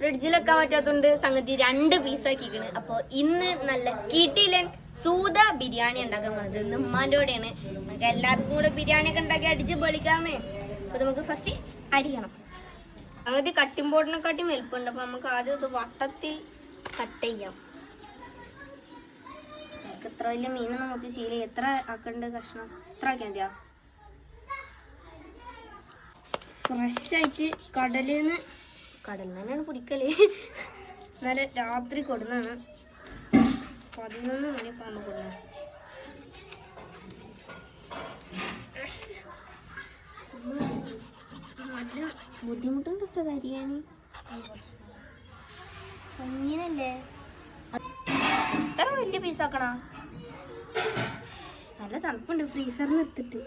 ഫ്രിഡ്ജിൽ വെക്കാൻ പറ്റാത്തോണ്ട് സംഗതി രണ്ട് പീസ് ആക്കിക്കണ്. അപ്പൊ ഇന്ന് നല്ല കിട്ടിയില്ല? സൂത ബിരിയാണി ഉണ്ടാക്കാൻ പോണത്. ഇന്ന് ഉമ്മാന്റെ കൂടെയാണ്. നമുക്ക് എല്ലാവർക്കും കൂടെ ബിരിയാണി ഒക്കെ ഉണ്ടാക്കി അടിച്ച് പൊളിക്കാന്ന് അപ്പൊ നമുക്ക് ഫസ്റ്റ് അരിയണം. സംഗതി കട്ടിംഗ് ബോർഡിനെക്കാട്ടി വലുപ്പമുണ്ട്. അപ്പൊ നമുക്ക് ആദ്യം ഇത് വട്ടത്തിൽ കട്ട് ചെയ്യാം. നമുക്ക് എത്ര വലിയ മീനൊന്നും മുറിച്ച് ശീലം എത്ര ആക്കണ്ട് കഷ്ണം? എത്ര ആക്കിയാൽ മതിയാ? ഫ്രഷ് ആയിട്ട് കടലിൽ നിന്ന് കടലിൽ തന്നെയാണ് പിടിക്കൽ ഇന്നലെ രാത്രി കൊടുന്നാണ് പതിനൊന്ന് മണിയൊക്കെ ആകുമ്പോൾ കൊടുക്കുന്നത് നല്ല ബുദ്ധിമുട്ടുണ്ട് കേട്ടോ കരിയാൻ കുഞ്ഞിനല്ലേ? എത്ര വലിയ പീസാക്കണ നല്ല തണുപ്പുണ്ട് ഫ്രീസറിൽ നിർത്തിട്ട്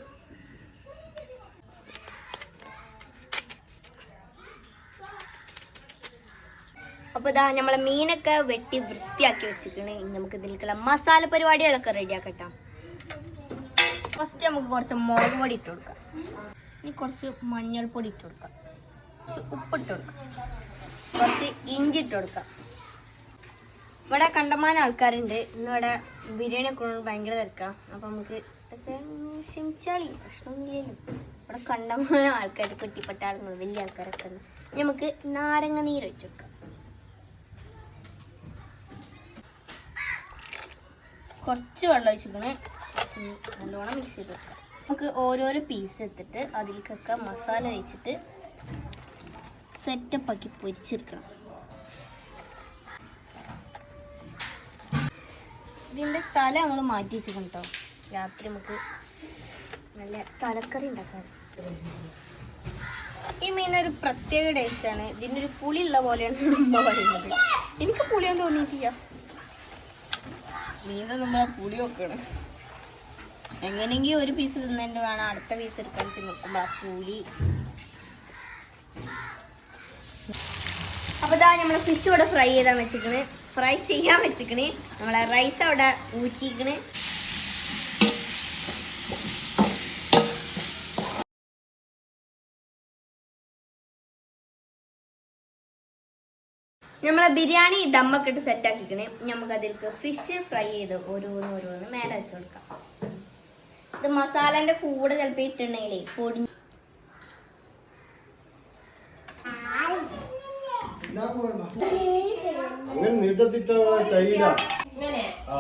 അപ്പൊ ഇതാ നമ്മളെ മീനൊക്കെ വെട്ടി വൃത്തിയാക്കി ഇനി നമുക്ക് ഇതിലേക്കുള്ള മസാല പരിപാടികളൊക്കെ റെഡിയാക്കട്ടാം ഫസ്റ്റ് നമുക്ക് കുറച്ച് മുളക് പൊടി ഇട്ട് കൊടുക്കാം. ഇനി കുറച്ച് മഞ്ഞൾപ്പൊടി ഇട്ട് കൊടുക്കാം. കുറച്ച് ഉപ്പിട്ട് കൊടുക്കാം. കുറച്ച് ഇഞ്ചി ഇട്ട് കൊടുക്കാം. ഇവിടെ കണ്ടമാനം ആൾക്കാരുണ്ട്. ഇന്നിവിടെ ബിരിയാണി ഒക്കെ ഭയങ്കര തിരക്കാം. അപ്പം നമുക്ക് ഇതൊക്കെ ക്ഷമിച്ചാളി. പ്രശ്നമൊന്നുമില്ലല്ലോ. ഇവിടെ കണ്ടമാനം ആൾക്കാർ കുട്ടിപ്പെട്ട ആളുകൾ വലിയ ആൾക്കാരൊക്കെ നമുക്ക് നാരങ്ങ നീര് വെച്ച് കൊടുക്കാം. കുറച്ച് വെള്ളം ഒഴിച്ചിക്കണ് നല്ലോണം മിക്സ് ചെയ്ത് നമുക്ക് ഓരോരോ പീസ് എടുത്തിട്ട് അതിലേക്കൊക്കെ മസാല വെച്ചിട്ട് സെറ്റപ്പ് ആക്കി പൊരിച്ചെടുക്കണം. ഇതിന്റെ തല നമ്മൾ മാറ്റി വെച്ചിരിക്കണം കേട്ടോ രാത്രി നമുക്ക് നല്ല തലക്കറി ഉണ്ടാക്കാൻ. ഈ മീനൊരു പ്രത്യേക ടേസ്റ്റാണ് ഇതിന്റെ ഒരു പുളിയുള്ള പോലെയാണ് പറയുന്നത്. എനിക്ക് പുളിയൊന്നും തോന്നിയിട്ടില്ല. മീന്റെ നമ്മളെ പുളി വെക്കണം. എങ്ങനെയെങ്കിലും ഒരു പീസ് തിന്നതിന്റെ വേണം. അടുത്ത പീസ് എടുക്കാൻ വെച്ച് നോക്കുമ്പോൾ ആ പുളി. അപ്പോൾ ഇതാ നമ്മൾ ഫിഷ് ഇവിടെ ഫ്രൈ ചെയ്താൽ വെച്ചിക്കണ് ഫ്രൈ ചെയ്യാൻ വെച്ചിക്കണ് നമ്മളെ റൈസ് അവിടെ ഊറ്റിക്കണ് നമ്മളെ ബിരിയാണി ദമ്മൊക്കെ ഇട്ട് സെറ്റ് ആക്കിക്കണേ. നമുക്ക് അതിലേക്ക് ഫിഷ് ഫ്രൈ ചെയ്ത് ഓരോന്ന് ഓരോന്ന് മേലെ വെച്ച് കൊടുക്കാം. ഇത് മസാലന്റെ കൂടെ ചിലപ്പോൾ ഇട്ടുണ്ടെങ്കിലേ പൊടി അങ്ങനെ നീട്ടത്തിട്ട കയ്യില ആ.